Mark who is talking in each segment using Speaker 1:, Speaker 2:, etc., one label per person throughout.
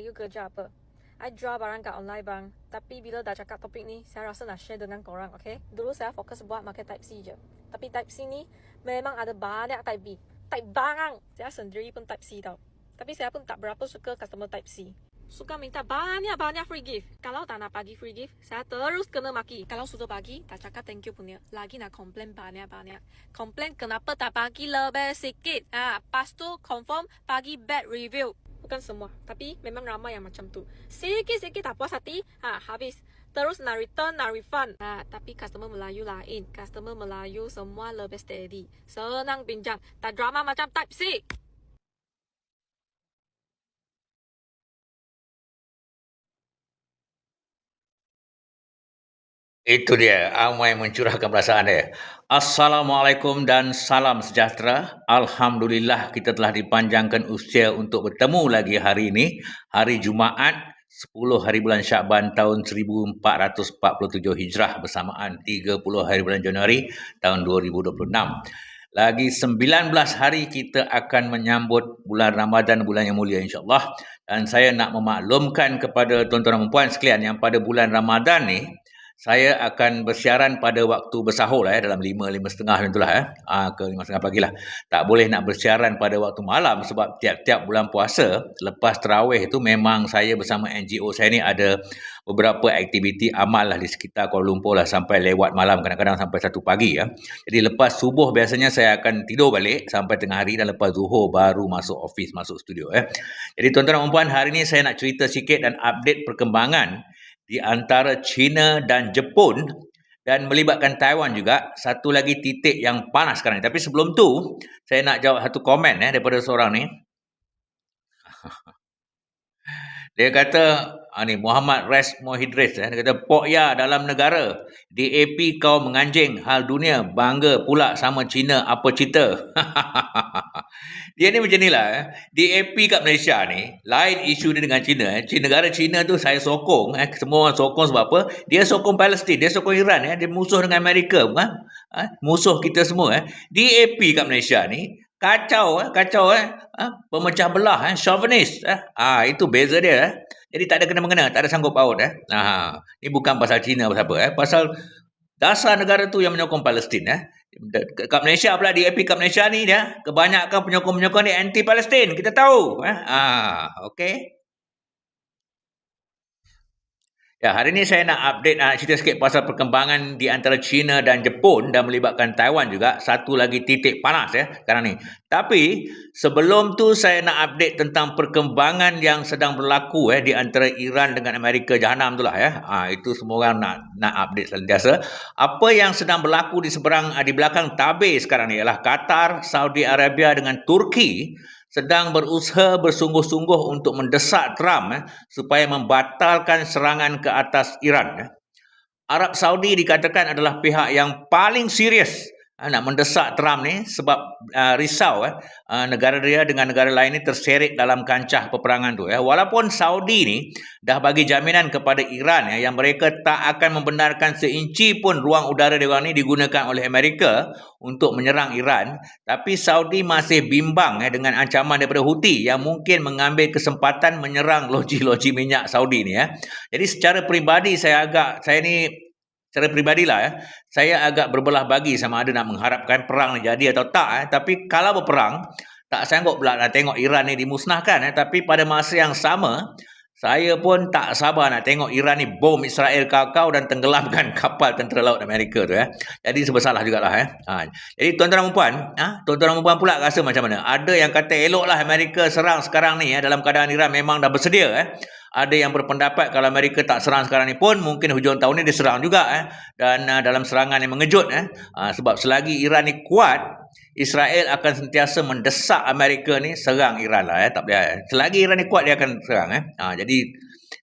Speaker 1: you kerja apa? I jual barang kat online bang. Tapi bila dah cakap topik ni, saya rasa nak share dengan korang, okay? Dulu saya fokus buat market type C je. Tapi type C ni memang ada banyak type B. Type barang. Saya sendiri pun type C tau. Tapi saya pun tak berapa suka customer type C. Suka minta banyak-banyak free gift. Kalau tak nak bagi free gift, saya terus kena maki. Kalau sudah bagi, tak cakap thank you punya. Lagi nak komplain banyak-banyak. Komplain kenapa tak bagi lebih sikit. Ha, lepas tu confirm bagi bad review. Bukan semua. Tapi memang ramai yang macam tu. Sikit-sikit tak puas hati, ha, habis. Terus nak return, nak refund. Ha, tapi customer Melayu lain. Customer Melayu semua lebih steady. Senang pinjam. Tak drama macam type C.
Speaker 2: Itu dia, Amai mencurahkan perasaan dia. Assalamualaikum dan salam sejahtera. Alhamdulillah kita telah dipanjangkan usia untuk bertemu lagi hari ini. Hari Jumaat, 10 hari bulan Syakban tahun 1447 Hijrah bersamaan 30 hari bulan Januari tahun 2026. Lagi 19 hari kita akan menyambut bulan Ramadan, bulan yang mulia insyaAllah. Dan saya nak memaklumkan kepada tuan-tuan dan puan sekalian yang pada bulan Ramadan ni, saya akan bersiaran pada waktu bersahur lah ya, dalam lima, lima setengah macam itulah ya. Ha, ke lima setengah pagi lah. Tak boleh nak bersiaran pada waktu malam sebab tiap-tiap bulan puasa, lepas terawih itu memang saya bersama NGO saya ni ada beberapa aktiviti amal lah di sekitar Kuala Lumpur lah sampai lewat malam, kadang-kadang sampai satu pagi ya. Jadi lepas subuh biasanya saya akan tidur balik sampai tengah hari dan lepas zuhur baru masuk office, masuk studio ya. Jadi tuan-tuan dan puan hari ini saya nak cerita sikit dan update perkembangan di antara China dan Jepun dan melibatkan Taiwan juga satu lagi titik yang panas sekarang ni. Tapi sebelum tu saya nak jawab satu komen eh daripada seorang ni. Dia kata ah, ni Muhammad Res Mohidris eh, dia kata pok ya dalam negara DAP kau menganjing hal dunia bangga pula sama China apa cerita. dia ni macam inilah eh. DAP kat Malaysia ni lain isu dia dengan China eh. China negara China tu saya sokong eh. semua orang sokong sebab apa? Dia sokong Palestin, dia sokong Iran eh. dia musuh dengan Amerika bukan? Eh? Musuh kita semua eh. DAP kat Malaysia ni kacau eh kacau eh ha? pemecah belah eh chauvinist eh ah itu beza dia eh jadi tak ada kena mengena tak ada sanggup paut eh ah ni bukan pasal Cina pasal apa eh pasal dasar negara tu yang menyokong Palestin eh kat Malaysia pula DAP kat Malaysia ni dia kebanyakan penyokong-penyokong ni anti Palestin kita tahu eh? Ah okey Ya, hari ini saya nak update, nak cerita sikit pasal perkembangan di antara China dan Jepun dan melibatkan Taiwan juga. Satu lagi titik panas ya sekarang ni. Tapi sebelum tu saya nak update tentang perkembangan yang sedang berlaku eh di antara Iran dengan Amerika Jahanam tu lah ya. Ha, itu semua orang nak nak update sentiasa. Apa yang sedang berlaku di seberang di belakang tabir sekarang ni ialah Qatar, Saudi Arabia dengan Turki sedang berusaha bersungguh-sungguh untuk mendesak Trump eh, supaya membatalkan serangan ke atas Iran. Eh. Arab Saudi dikatakan adalah pihak yang paling serius nak mendesak Trump ni sebab uh, risau eh, uh, negara dia dengan negara lain ni terseret dalam kancah peperangan tu. Eh. Walaupun Saudi ni dah bagi jaminan kepada Iran eh, yang mereka tak akan membenarkan seinci pun ruang udara dia ni digunakan oleh Amerika untuk menyerang Iran, tapi Saudi masih bimbang eh, dengan ancaman daripada Houthi yang mungkin mengambil kesempatan menyerang loji-loji minyak Saudi ni. Eh. Jadi secara peribadi saya agak, saya ni secara peribadilah ya, saya agak berbelah bagi sama ada nak mengharapkan perang jadi atau tak eh. tapi kalau berperang tak sanggup pula nak tengok Iran ni dimusnahkan eh. tapi pada masa yang sama saya pun tak sabar nak tengok Iran ni bom Israel kakau dan tenggelamkan kapal tentera laut Amerika tu ya. Jadi sebesalah jugalah eh. Ha. Jadi tuan-tuan dan puan, ha? tuan-tuan dan puan pula rasa macam mana? Ada yang kata eloklah Amerika serang sekarang ni ya dalam keadaan Iran memang dah bersedia eh. Ada yang berpendapat kalau Amerika tak serang sekarang ni pun mungkin hujung tahun ni diserang juga eh. Dan uh, dalam serangan yang mengejut eh. Uh, sebab selagi Iran ni kuat, Israel akan sentiasa mendesak Amerika ni serang Iran lah. Eh. Tak boleh. Eh. Selagi Iran ni kuat, dia akan serang. Eh. Ha, jadi,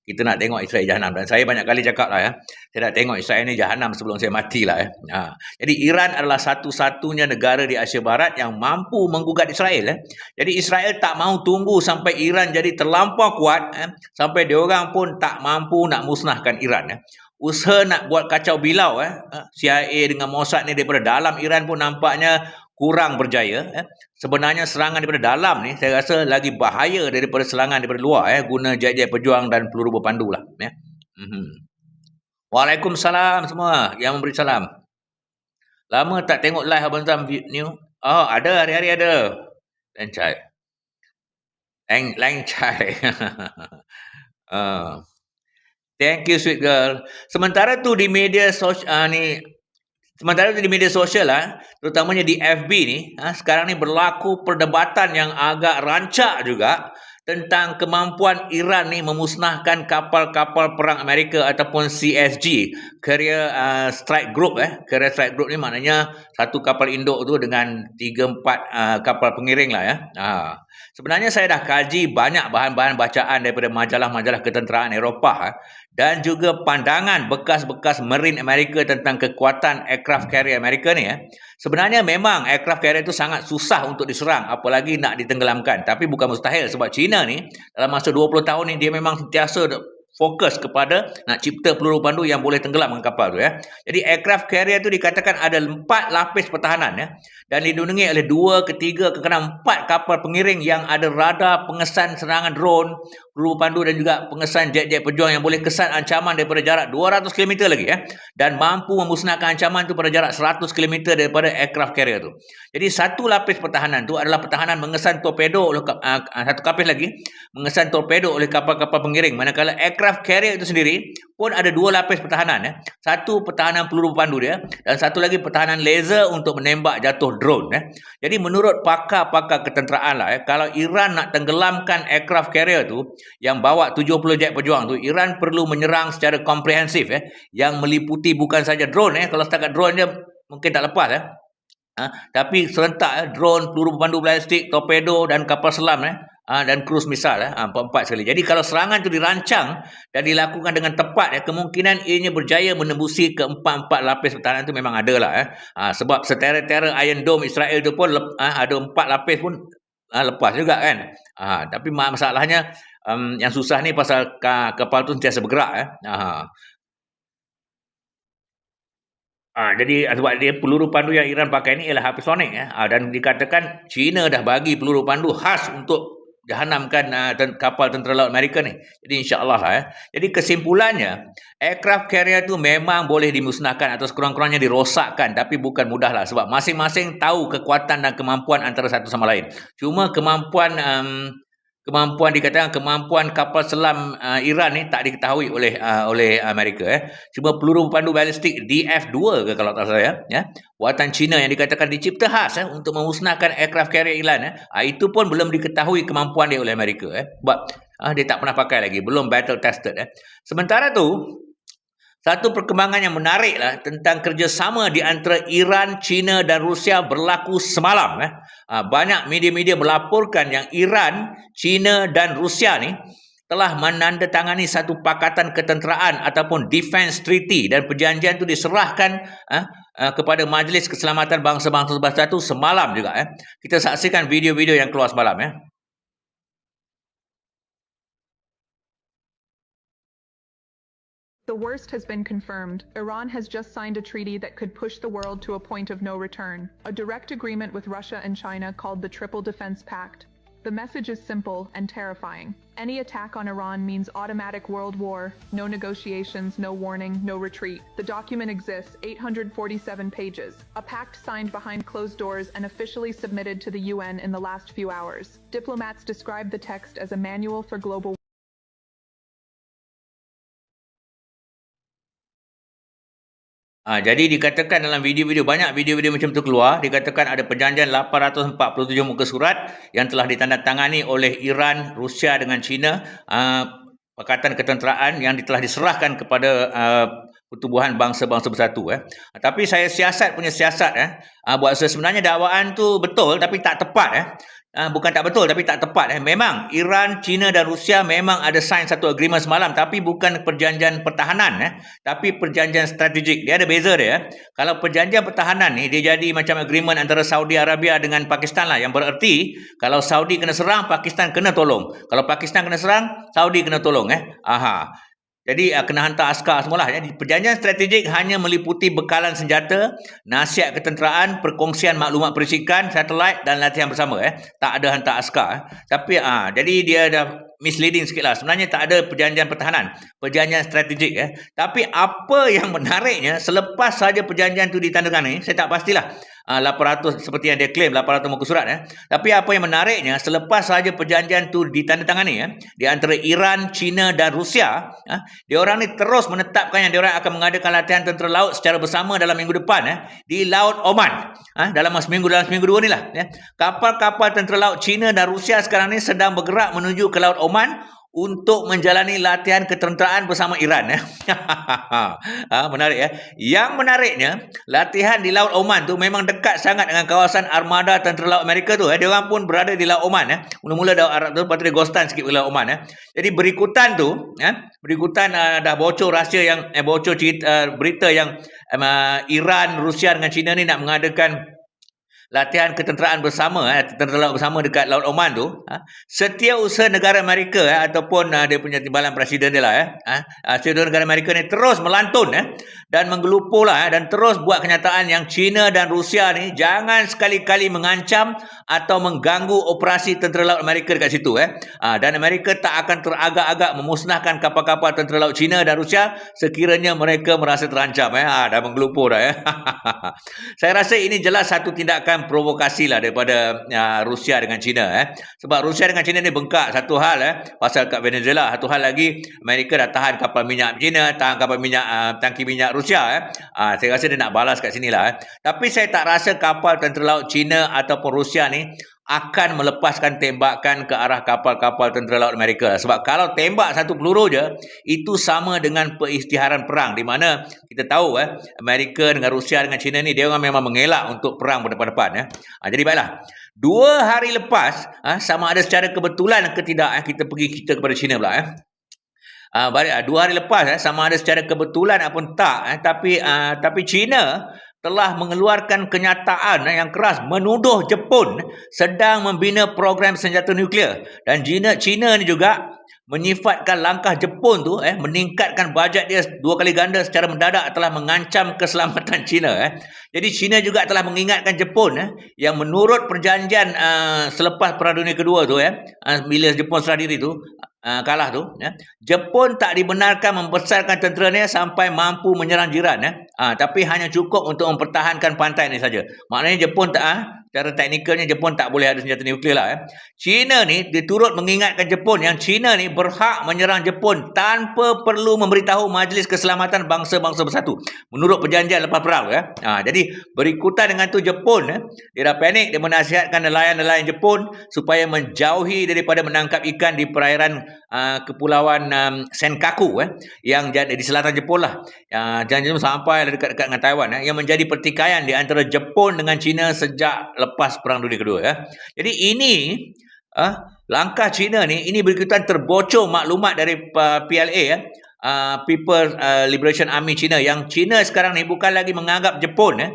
Speaker 2: kita nak tengok Israel jahanam. Dan saya banyak kali cakap lah ya. Saya nak tengok Israel ni jahanam sebelum saya mati lah. Eh. Ha. Jadi, Iran adalah satu-satunya negara di Asia Barat yang mampu menggugat Israel. Eh. Jadi, Israel tak mahu tunggu sampai Iran jadi terlampau kuat. Eh. Sampai diorang pun tak mampu nak musnahkan Iran. Eh usaha nak buat kacau bilau eh ha, CIA dengan Mossad ni daripada dalam Iran pun nampaknya kurang berjaya eh. sebenarnya serangan daripada dalam ni saya rasa lagi bahaya daripada serangan daripada luar eh guna jet-jet pejuang dan peluru berpandu lah ya mm-hmm. Waalaikumsalam semua yang memberi salam lama tak tengok live abang Tam new oh ada hari-hari ada lencai Leng, lencai uh. Thank you sweet girl. Sementara tu di media sosial uh, ni sementara di media sosial lah, terutamanya di FB ni, ha, sekarang ni berlaku perdebatan yang agak rancak juga tentang kemampuan Iran ni memusnahkan kapal-kapal perang Amerika ataupun CSG, Carrier uh, Strike Group eh. Carrier Strike Group ni maknanya satu kapal induk tu dengan 3 4 uh, kapal pengiring lah ya. Sebenarnya saya dah kaji banyak bahan-bahan bacaan daripada majalah-majalah ketenteraan Eropah dan juga pandangan bekas-bekas Marine Amerika tentang kekuatan aircraft carrier Amerika ni eh. Sebenarnya memang aircraft carrier itu sangat susah untuk diserang apalagi nak ditenggelamkan. Tapi bukan mustahil sebab China ni dalam masa 20 tahun ni dia memang sentiasa fokus kepada nak cipta peluru pandu yang boleh tenggelamkan kapal tu ya. Jadi aircraft carrier tu dikatakan ada empat lapis pertahanan ya dan dilindungi oleh dua, ketiga, ke empat kapal pengiring yang ada radar pengesan serangan drone, peluru pandu dan juga pengesan jet-jet pejuang yang boleh kesan ancaman daripada jarak 200 km lagi ya dan mampu memusnahkan ancaman tu pada jarak 100 km daripada aircraft carrier tu. Jadi satu lapis pertahanan tu adalah pertahanan mengesan torpedo oleh uh, satu kapal lagi mengesan torpedo oleh kapal-kapal pengiring manakala aircraft carrier itu sendiri pun ada dua lapis pertahanan ya. Satu pertahanan peluru pandu dia dan satu lagi pertahanan laser untuk menembak jatuh drone eh. Jadi menurut pakar-pakar ketenteraan lah eh, kalau Iran nak tenggelamkan aircraft carrier tu yang bawa 70 jet pejuang tu, Iran perlu menyerang secara komprehensif eh yang meliputi bukan saja drone eh. Kalau setakat drone dia mungkin tak lepas eh. Ha, tapi serentak eh, drone, peluru pemandu balistik, torpedo dan kapal selam eh ha, dan cruise misal eh, ha, empat-empat sekali. Jadi kalau serangan itu dirancang dan dilakukan dengan tepat, eh, kemungkinan ianya berjaya menembusi ke empat-empat lapis pertahanan itu memang ada lah. Eh. Ha, sebab setera-tera Iron Dome Israel itu pun ha, ada empat lapis pun ha, lepas juga kan. Ha, tapi masalahnya um, yang susah ni pasal kapal tu sentiasa bergerak. Eh. Ha, Ha, jadi sebab dia peluru pandu yang Iran pakai ni ialah hypersonic ya. Ha, dan dikatakan China dah bagi peluru pandu khas untuk dihanamkan uh, kapal tentera laut Amerika ni. Jadi insya-Allah lah ya. Jadi kesimpulannya, aircraft carrier tu memang boleh dimusnahkan atau sekurang-kurangnya dirosakkan tapi bukan mudah lah sebab masing-masing tahu kekuatan dan kemampuan antara satu sama lain. Cuma kemampuan um, kemampuan dikatakan kemampuan kapal selam uh, Iran ni tak diketahui oleh uh, oleh Amerika eh. Cuma peluru pandu balistik DF2 ke kalau tak salah ya. ya. Buatan Cina yang dikatakan dicipta khas eh, untuk memusnahkan aircraft carrier Iran eh. Uh, itu pun belum diketahui kemampuan dia oleh Amerika eh. Sebab uh, dia tak pernah pakai lagi, belum battle tested eh. Sementara tu satu perkembangan yang menarik lah tentang kerjasama di antara Iran, China dan Rusia berlaku semalam. Eh. Ha, banyak media-media melaporkan yang Iran, China dan Rusia ni telah menandatangani satu pakatan ketenteraan ataupun defense treaty dan perjanjian itu diserahkan eh, kepada Majlis Keselamatan Bangsa-Bangsa Bersatu semalam juga. Eh. Kita saksikan video-video yang keluar semalam. Eh.
Speaker 3: The worst has been confirmed. Iran has just signed a treaty that could push the world to a point of no return. A direct agreement with Russia and China called the Triple Defense Pact. The message is simple and terrifying. Any attack on Iran means automatic world war, no negotiations, no warning, no retreat. The document exists, 847 pages, a pact signed behind closed doors and officially submitted to the UN in the last few hours. Diplomats describe the text as a manual for global
Speaker 2: Ha, jadi dikatakan dalam video-video, banyak video-video macam tu keluar, dikatakan ada perjanjian 847 muka surat yang telah ditandatangani oleh Iran, Rusia dengan China, uh, Pakatan Ketenteraan yang telah diserahkan kepada uh, pertubuhan bangsa-bangsa bersatu. Eh. Tapi saya siasat punya siasat, eh. Uh, buat saya sebenarnya dakwaan tu betul tapi tak tepat. Eh. Ha, bukan tak betul tapi tak tepat. Eh. Memang Iran, China dan Rusia memang ada sign satu agreement semalam tapi bukan perjanjian pertahanan. Eh. Tapi perjanjian strategik. Dia ada beza dia. Eh. Kalau perjanjian pertahanan ni dia jadi macam agreement antara Saudi Arabia dengan Pakistan lah. Yang bererti kalau Saudi kena serang, Pakistan kena tolong. Kalau Pakistan kena serang, Saudi kena tolong. Eh. Aha. Jadi uh, kena hantar askar semualah. Jadi perjanjian strategik hanya meliputi bekalan senjata, nasihat ketenteraan, perkongsian maklumat perisikan, satelit dan latihan bersama. Eh. Tak ada hantar askar. Eh. Tapi uh, jadi dia dah misleading sikit lah. Sebenarnya tak ada perjanjian pertahanan. Perjanjian strategik. Eh. Tapi apa yang menariknya, selepas saja perjanjian itu ditandatangani, saya tak pastilah uh, 800 seperti yang dia claim 800 muka surat eh. Tapi apa yang menariknya selepas saja perjanjian tu ditandatangani eh, di antara Iran, China dan Rusia, eh, dia orang ni terus menetapkan yang dia orang akan mengadakan latihan tentera laut secara bersama dalam minggu depan eh, di Laut Oman. Eh, dalam seminggu dalam seminggu dua ni lah. Eh. Kapal-kapal tentera laut China dan Rusia sekarang ni sedang bergerak menuju ke Laut Oman untuk menjalani latihan ketenteraan bersama Iran. Eh. ha, menarik ya. Yang menariknya, latihan di Laut Oman tu memang dekat sangat dengan kawasan armada tentera laut Amerika tu. Eh. Dia orang pun berada di Laut Oman. Eh. Mula-mula dah Arab tu, lepas tu dia ghostan sikit ke Laut Oman. Eh. Jadi berikutan tu, eh, berikutan uh, dah bocor rahsia yang, eh, bocor cerita, uh, berita yang uh, Iran, Rusia dengan China ni nak mengadakan latihan ketenteraan bersama eh, tentera laut bersama dekat Laut Oman tu ha, setiap usaha negara Amerika eh, ataupun uh, dia punya timbalan presiden dia lah eh, ha, setiap negara Amerika ni terus melantun eh, dan menggelupur lah eh, dan terus buat kenyataan yang China dan Rusia ni jangan sekali-kali mengancam atau mengganggu operasi tentera laut Amerika dekat situ eh. Ha, dan Amerika tak akan teragak-agak memusnahkan kapal-kapal tentera laut China dan Rusia sekiranya mereka merasa terancam eh. Ha, dah menggelupur dah eh. Saya rasa ini jelas satu tindakan bukan provokasi lah daripada uh, Rusia dengan China eh. Sebab Rusia dengan China ni bengkak satu hal eh pasal kat Venezuela, satu hal lagi Amerika dah tahan kapal minyak China, tahan kapal minyak uh, tangki minyak Rusia eh. Uh, saya rasa dia nak balas kat sini lah eh. Tapi saya tak rasa kapal tentera laut China ataupun Rusia ni akan melepaskan tembakan ke arah kapal-kapal tentera laut Amerika. Sebab kalau tembak satu peluru je, itu sama dengan peristiharan perang. Di mana kita tahu eh, Amerika dengan Rusia dengan China ni, dia orang memang mengelak untuk perang berdepan-depan. Eh. Ha, jadi baiklah. Dua hari lepas, ha, sama ada secara kebetulan ke tidak, eh, kita pergi kita kepada China pula. Eh. Balik, dua hari lepas eh, sama ada secara kebetulan ataupun tak eh, tapi uh, tapi China telah mengeluarkan kenyataan yang keras menuduh Jepun sedang membina program senjata nuklear dan China China ni juga menyifatkan langkah Jepun tu eh meningkatkan bajet dia dua kali ganda secara mendadak telah mengancam keselamatan China eh. Jadi China juga telah mengingatkan Jepun eh yang menurut perjanjian uh, selepas Perang Dunia Kedua tu eh uh, bila Jepun serah diri tu uh, kalah tu ya. Jepun tak dibenarkan membesarkan tenteranya sampai mampu menyerang jiran ya. Uh, tapi hanya cukup untuk mempertahankan pantai ini saja. Maknanya Jepun tak uh, Cara teknikalnya Jepun tak boleh ada senjata nuklear lah. Eh. China ni diturut mengingatkan Jepun yang China ni berhak menyerang Jepun tanpa perlu memberitahu Majlis Keselamatan Bangsa-Bangsa Bersatu. Menurut perjanjian lepas perang. Eh. Ha, jadi berikutan dengan tu Jepun, eh, dia dah panik, dia menasihatkan nelayan-nelayan Jepun supaya menjauhi daripada menangkap ikan di perairan uh, kepulauan um, Senkaku eh, yang jadi di selatan Jepun lah. Uh, jangan sampai dekat-dekat dengan Taiwan eh, yang menjadi pertikaian di antara Jepun dengan China sejak lepas Perang Dunia Kedua. Ya. Jadi ini uh, langkah China ni, ini berikutan terbocor maklumat dari uh, PLA, ya. Uh, People uh, Liberation Army China, yang China sekarang ni bukan lagi menganggap Jepun, ya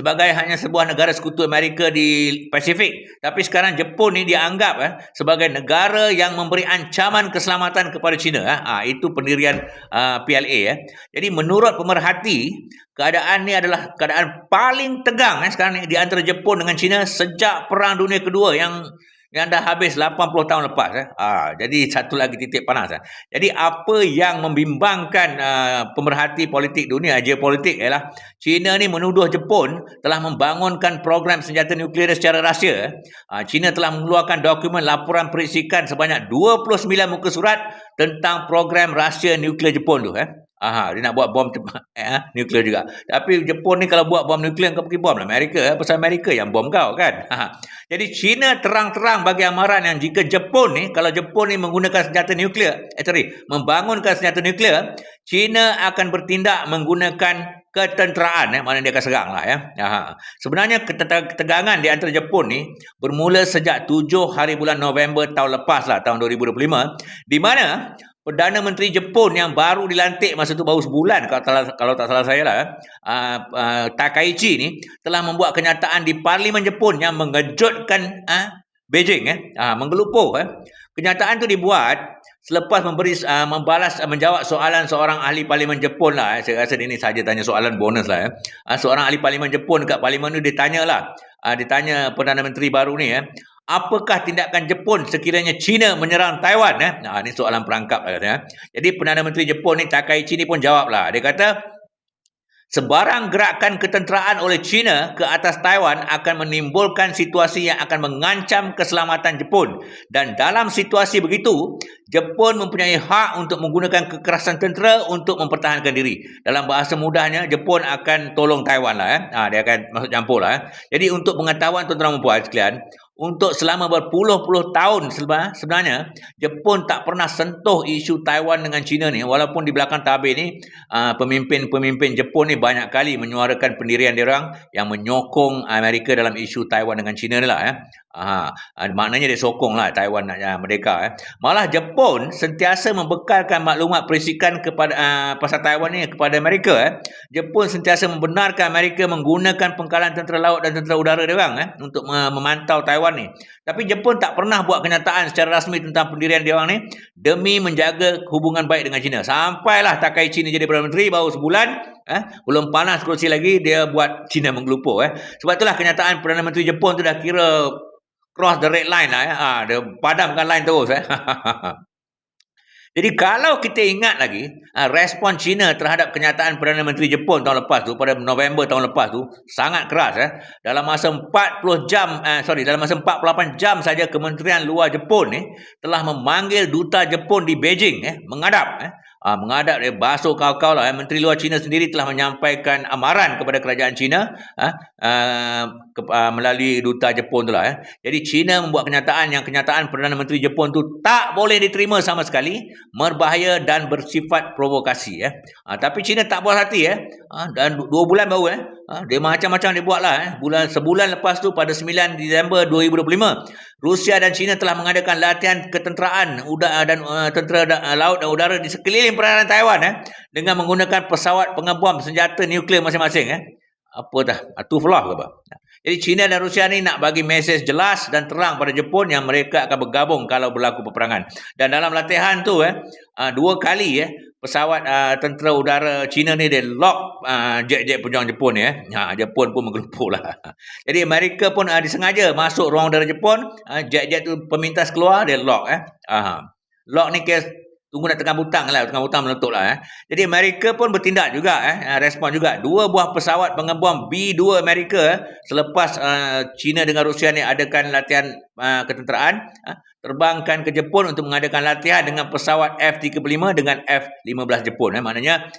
Speaker 2: sebagai hanya sebuah negara sekutu Amerika di Pasifik. Tapi sekarang Jepun ni dianggap eh, sebagai negara yang memberi ancaman keselamatan kepada China. Eh. Ha, itu pendirian uh, PLA. Eh. Jadi menurut pemerhati, keadaan ni adalah keadaan paling tegang eh, sekarang ni di antara Jepun dengan China sejak Perang Dunia Kedua yang yang dah habis 80 tahun lepas eh. Ah, jadi satu lagi titik panas eh. Jadi apa yang membimbangkan uh, pemerhati politik dunia geopolitik ialah China ni menuduh Jepun telah membangunkan program senjata nuklear secara rahsia. Eh. Ah, China telah mengeluarkan dokumen laporan perisikan sebanyak 29 muka surat tentang program rahsia nuklear Jepun tu eh. Aha, dia nak buat bom eh, nuklear juga. Tapi Jepun ni kalau buat bom nuklear kau pergi bom lah Amerika. Eh? Pasal Amerika yang bom kau kan. Aha. Jadi China terang-terang bagi amaran yang jika Jepun ni, kalau Jepun ni menggunakan senjata nuklear, eh sorry, membangunkan senjata nuklear, China akan bertindak menggunakan ketenteraan. Eh? Mana dia akan serang lah. Ya? Aha. Sebenarnya ketegangan di antara Jepun ni bermula sejak 7 hari bulan November tahun lepas lah, tahun 2025. Di mana Perdana Menteri Jepun yang baru dilantik masa tu baru sebulan kalau tak, kalau tak salah saya lah uh, uh, Takaichi ni telah membuat kenyataan di Parlimen Jepun yang mengejutkan uh, Beijing eh uh, menggelupur eh Kenyataan tu dibuat selepas memberi uh, membalas uh, menjawab soalan seorang ahli parlimen Jepun lah eh. saya rasa ini saja tanya soalan bonus lah eh. uh, seorang ahli parlimen Jepun dekat parlimen tu dia tanya lah uh, dia tanya Perdana Menteri baru ni eh apakah tindakan Jepun sekiranya China menyerang Taiwan eh nah ini soalan perangkap lah katanya jadi Perdana Menteri Jepun ni Takaichi ni pun jawab lah dia kata Sebarang gerakan ketenteraan oleh China ke atas Taiwan akan menimbulkan situasi yang akan mengancam keselamatan Jepun. Dan dalam situasi begitu, Jepun mempunyai hak untuk menggunakan kekerasan tentera untuk mempertahankan diri. Dalam bahasa mudahnya, Jepun akan tolong Taiwan lah. Eh. Ha, dia akan masuk campur lah. Eh. Jadi untuk pengetahuan tuan-tuan dan puan sekalian, untuk selama berpuluh-puluh tahun sebenarnya Jepun tak pernah sentuh isu Taiwan dengan China ni walaupun di belakang tabir ni ah, pemimpin-pemimpin Jepun ni banyak kali menyuarakan pendirian dia orang yang menyokong Amerika dalam isu Taiwan dengan China ni lah ya. Aha, maknanya dia sokong lah Taiwan nak uh, merdeka. Eh. Malah Jepun sentiasa membekalkan maklumat perisikan kepada uh, pasal Taiwan ni kepada Amerika. Eh. Jepun sentiasa membenarkan Amerika menggunakan pengkalan tentera laut dan tentera udara dia orang eh, untuk memantau Taiwan ni. Tapi Jepun tak pernah buat kenyataan secara rasmi tentang pendirian dia orang ni demi menjaga hubungan baik dengan China. Sampailah Takaichi ni jadi Perdana Menteri baru sebulan Eh, belum panas kerusi lagi dia buat China menggelupur eh. Sebab itulah kenyataan Perdana Menteri Jepun tu dah kira cross the red line lah ya. Ha, dia padamkan line terus eh. Jadi kalau kita ingat lagi ha, respon China terhadap kenyataan Perdana Menteri Jepun tahun lepas tu pada November tahun lepas tu sangat keras eh. Dalam masa 40 jam eh, sorry dalam masa 48 jam saja Kementerian Luar Jepun ni telah memanggil duta Jepun di Beijing eh menghadap eh uh, menghadap dia basuh kau-kau lah. Eh. Menteri Luar China sendiri telah menyampaikan amaran kepada kerajaan China uh, uh, ke, uh, melalui duta Jepun tu lah. Eh. Jadi China membuat kenyataan yang kenyataan Perdana Menteri Jepun tu tak boleh diterima sama sekali, berbahaya dan bersifat provokasi. Eh. Uh, tapi China tak puas hati. Eh. Uh, dan dua bulan baru eh. Uh, dia macam-macam dia buat lah. Eh. Bulan, sebulan lepas tu pada 9 Disember 2025 Rusia dan China telah mengadakan latihan ketenteraan udara dan uh, tentera uh, laut dan udara di sekeliling perairan Taiwan eh dengan menggunakan pesawat pengebom senjata nuklear masing-masing eh. Apa dah? Atu flah ke apa? Jadi China dan Rusia ni nak bagi mesej jelas dan terang pada Jepun yang mereka akan bergabung kalau berlaku peperangan. Dan dalam latihan tu eh uh, dua kali eh pesawat uh, tentera udara China ni dia lock uh, jet-jet pejuang Jepun ni eh. Ha, Jepun pun menggelupur lah. Jadi Amerika pun uh, disengaja masuk ruang udara Jepun, uh, jet-jet tu pemintas keluar dia lock eh. Uh, lock ni kes tunggu nak tekan butang lah, tekan butang meletup lah eh. Jadi Amerika pun bertindak juga eh, respon juga. Dua buah pesawat pengebom B-2 Amerika eh, selepas uh, China dengan Rusia ni adakan latihan uh, ketenteraan, uh, terbangkan ke Jepun untuk mengadakan latihan dengan pesawat F-35 dengan F-15 Jepun. Eh. Maknanya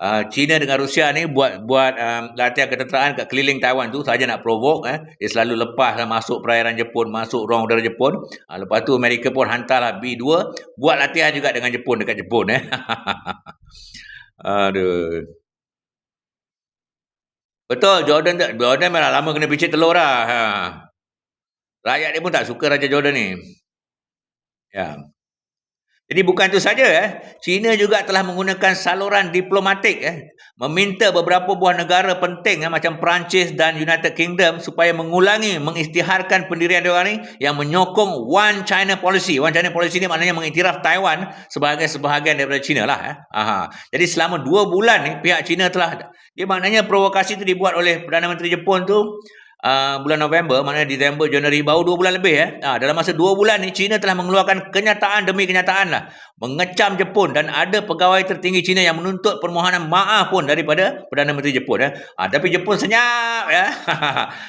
Speaker 2: uh, China dengan Rusia ni buat buat um, latihan ketenteraan kat keliling Taiwan tu saja nak provoke. Eh. Dia selalu lepas lah masuk perairan Jepun, masuk ruang udara Jepun. Uh, lepas tu Amerika pun hantarlah B-2 buat latihan juga dengan Jepun dekat Jepun. Eh. Aduh. Betul, Jordan Jordan memang lama kena picit telur lah. Ha. Rakyat dia pun tak suka Raja Jordan ni. Ya. Jadi bukan itu saja eh. China juga telah menggunakan saluran diplomatik eh meminta beberapa buah negara penting eh, macam Perancis dan United Kingdom supaya mengulangi mengisytiharkan pendirian dia ni yang menyokong One China Policy. One China Policy ni maknanya mengiktiraf Taiwan sebagai sebahagian daripada China lah eh. Aha. Jadi selama dua bulan ni pihak China telah dia maknanya provokasi itu dibuat oleh Perdana Menteri Jepun tu uh, bulan November, maknanya Disember, Januari, baru dua bulan lebih. Eh. Uh, dalam masa dua bulan ni, China telah mengeluarkan kenyataan demi kenyataan lah. Mengecam Jepun dan ada pegawai tertinggi China yang menuntut permohonan maaf pun daripada Perdana Menteri Jepun. Eh. Uh, tapi Jepun senyap. Ya.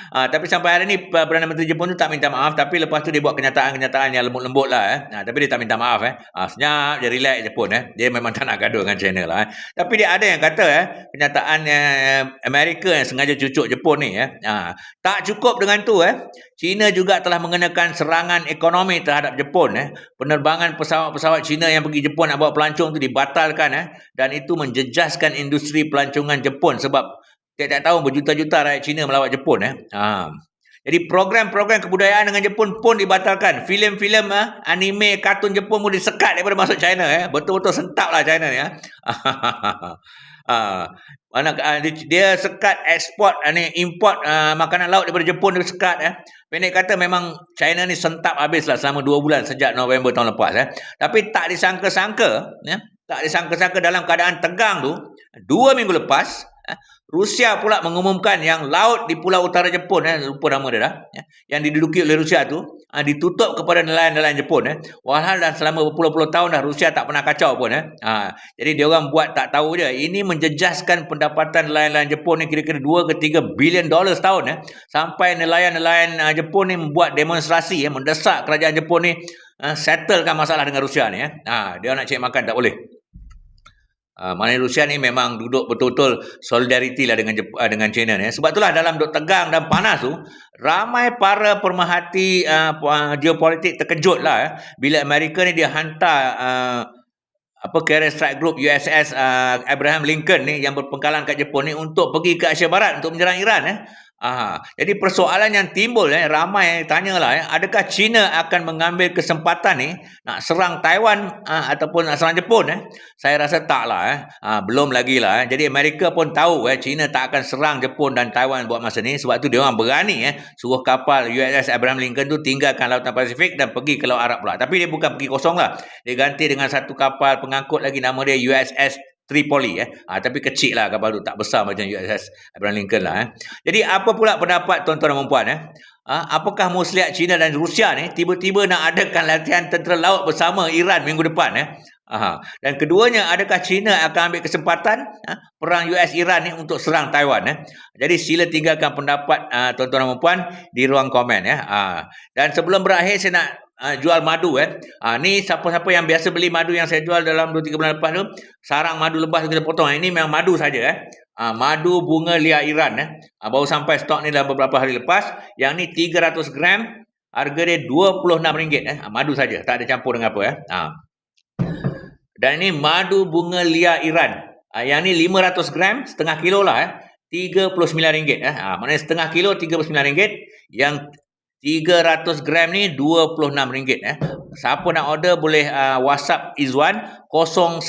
Speaker 2: uh, tapi sampai hari ni, Perdana Menteri Jepun tu tak minta maaf. Tapi lepas tu dia buat kenyataan-kenyataan yang lembut-lembut lah. Eh. Uh, tapi dia tak minta maaf. Eh. Uh, senyap, dia relax Jepun. Eh. Dia memang tak nak gaduh dengan China lah. Eh. Tapi dia ada yang kata eh, kenyataan eh, Amerika yang sengaja cucuk Jepun ni. Eh. Uh, tak cukup dengan tu eh. China juga telah mengenakan serangan ekonomi terhadap Jepun eh. Penerbangan pesawat-pesawat China yang pergi Jepun nak bawa pelancong tu dibatalkan eh dan itu menjejaskan industri pelancongan Jepun sebab tiap-tiap tahun berjuta-juta rakyat China melawat Jepun eh. Ha. Jadi program-program kebudayaan dengan Jepun pun dibatalkan. Filem-filem uh, anime, kartun Jepun pun disekat daripada masuk China. Eh. Betul-betul sentap lah China ni. Eh. Ah, mana uh, dia, dia sekat ekspor uh, ni import uh, makanan laut daripada Jepun dia sekat eh. Pendek kata memang China ni sentap habis lah selama 2 bulan sejak November tahun lepas eh. Tapi tak disangka-sangka ya. Tak disangka-sangka dalam keadaan tegang tu, dua minggu lepas Rusia pula mengumumkan yang laut di pulau utara Jepun eh lupa nama dia dah ya, yang diduduki oleh Rusia tu ha, ditutup kepada nelayan-nelayan Jepun eh. Walhal dah selama berpuluh-puluh tahun dah Rusia tak pernah kacau pun eh. Ha, jadi dia orang buat tak tahu je ini menjejaskan pendapatan nelayan-nelayan Jepun ni kira-kira 2 ke 3 bilion dolar setahun eh. Sampai nelayan-nelayan uh, Jepun ni membuat demonstrasi eh mendesak kerajaan Jepun ni uh, settlekan masalah dengan Rusia ni eh. Ha, dia nak cek makan tak boleh Uh, mana Rusia ni memang duduk betul-betul solidariti lah dengan uh, dengan China ni. Sebab itulah dalam duduk tegang dan panas tu, ramai para pemerhati uh, geopolitik terkejut lah eh, bila Amerika ni dia hantar uh, apa Carrier Strike Group USS uh, Abraham Lincoln ni yang berpengkalan kat Jepun ni untuk pergi ke Asia Barat untuk menyerang Iran eh. Aha. Jadi persoalan yang timbul eh, ramai tanyalah eh, adakah China akan mengambil kesempatan ni nak serang Taiwan ah, ataupun nak serang Jepun eh? Saya rasa taklah eh. Ah, belum lagi lah eh. Jadi Amerika pun tahu eh China tak akan serang Jepun dan Taiwan buat masa ni sebab tu dia orang berani eh suruh kapal USS Abraham Lincoln tu tinggalkan lautan Pasifik dan pergi ke laut Arab pula. Tapi dia bukan pergi kosong lah. Dia ganti dengan satu kapal pengangkut lagi nama dia USS Tripoli eh. Ha, tapi kecil lah kapal tu tak besar macam USS Abraham Lincoln lah eh. Jadi apa pula pendapat tuan-tuan dan puan eh? Ha, apakah muslihat China dan Rusia ni tiba-tiba nak adakan latihan tentera laut bersama Iran minggu depan eh? Aha. Dan keduanya adakah China akan ambil kesempatan ha, perang US Iran ni untuk serang Taiwan eh? Jadi sila tinggalkan pendapat uh, tuan-tuan dan puan di ruang komen ya. Ha. Dan sebelum berakhir saya nak uh, jual madu eh. Uh, ni siapa-siapa yang biasa beli madu yang saya jual dalam 2 3 bulan lepas tu, sarang madu lebah kita potong. Ini memang madu saja eh. Uh, madu bunga lia Iran eh. Uh, baru sampai stok ni dalam beberapa hari lepas. Yang ni 300 gram harga dia RM26 eh. Uh, madu saja, tak ada campur dengan apa eh. Uh. Dan ini madu bunga lia Iran. Uh, yang ni 500 gram, setengah kilo lah eh. RM39 eh. Uh, maknanya setengah kilo RM39. Yang 300 gram ni RM26 eh. Siapa nak order boleh uh, WhatsApp Izwan 011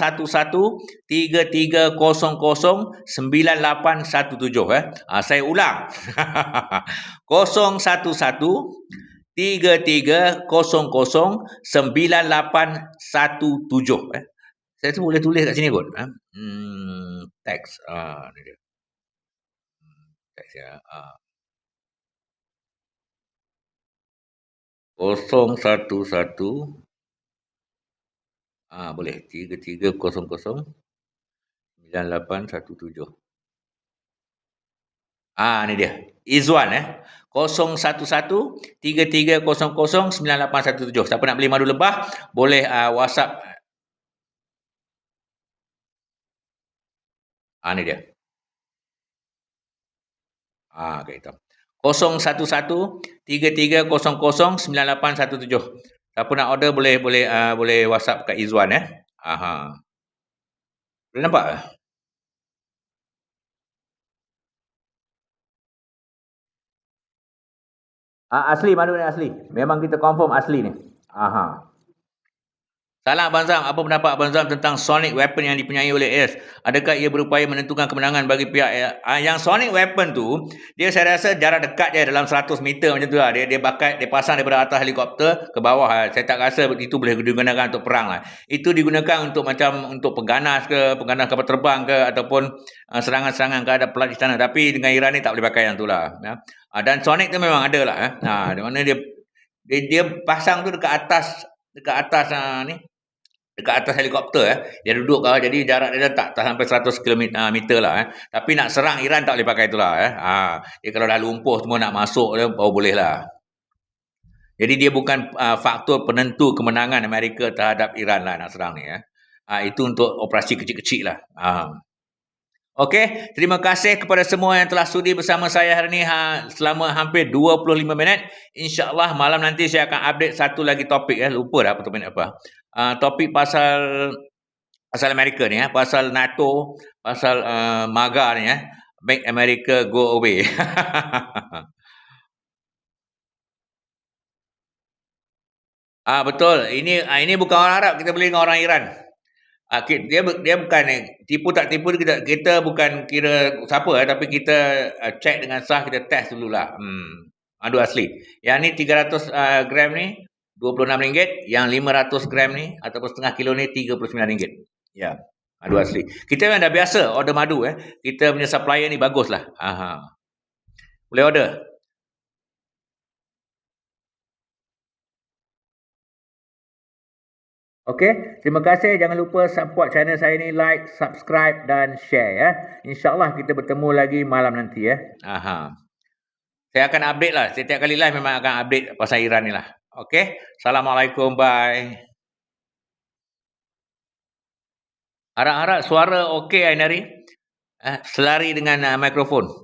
Speaker 2: 3300 9817 eh. Uh, saya ulang. 011 3300 9817 eh. Saya tu boleh tulis kat sini kot. Eh. Hmm, teks. Ah, ni dia. Hmm, teks ya. Ah. Kosong satu satu. Ah boleh. tiga tiga kosong kosong. sembilan lapan satu tujuh. Ah ni dia. Izwan eh. kosong satu satu tiga tiga kosong kosong sembilan lapan satu tujuh. Siapa nak beli madu lebah boleh uh, WhatsApp. Ah ni dia. Ah okay, hitam 011-3300-9817. Siapa nak order boleh boleh uh, boleh WhatsApp kat Izwan eh. Aha. Boleh nampak? Ah, asli madu ni asli. Memang kita confirm asli ni. Aha. Salam Abang Zam, apa pendapat Abang Zam tentang sonic weapon yang dipunyai oleh AS? Adakah ia berupaya menentukan kemenangan bagi pihak AS? Uh, yang sonic weapon tu, dia saya rasa jarak dekat je dalam 100 meter macam tu lah. Dia, dia pakai, dia pasang daripada atas helikopter ke bawah lah. Saya tak rasa itu boleh digunakan untuk perang lah. Itu digunakan untuk macam untuk pengganas ke, pengganas kapal terbang ke, ataupun uh, serangan-serangan ke ada pelat di sana. Tapi dengan Iran ni tak boleh pakai yang tu lah. Ya. Uh, dan sonic tu memang ada lah. Eh. Uh, di mana dia, dia, dia pasang tu dekat atas dekat atas uh, ni dekat atas helikopter eh. Dia duduk kau jadi jarak dia tak, tak sampai 100 km uh, meter lah eh. Tapi nak serang Iran tak boleh pakai itulah eh. Ha, dia kalau dah lumpuh semua nak masuk dia baru boleh lah. Jadi dia bukan uh, faktor penentu kemenangan Amerika terhadap Iran lah nak serang ni eh. Ha, itu untuk operasi kecil-kecil lah. Ha. Okey, terima kasih kepada semua yang telah sudi bersama saya hari ini ha, selama hampir 25 minit. InsyaAllah malam nanti saya akan update satu lagi topik. Eh. Lupa dah apa topik apa Ah, topik pasal pasal Amerika ni ya, pasal NATO, pasal uh, MAGA ni ya, Make America Go Away. ah betul, ini ah, ini bukan orang Arab kita beli dengan orang Iran. Ah, dia dia bukan tipu tak tipu kita kita bukan kira siapa eh, tapi kita uh, check dengan sah kita test dululah. Hmm. Madu asli. Yang ni 300 uh, gram ni RM26, yang 500 gram ni ataupun setengah kilo ni RM39. Ya. Madu asli. Kita memang dah biasa order madu eh. Kita punya supplier ni baguslah. Aha. Boleh order. Okey, terima kasih. Jangan lupa support channel saya ni like, subscribe dan share ya. InsyaAllah kita bertemu lagi malam nanti ya. Aha. Saya akan update lah. Setiap kali live memang akan update pasal Iran ni lah. Okey. Assalamualaikum. Bye. Harap-harap suara okey Ainari. Eh, selari dengan uh, mikrofon.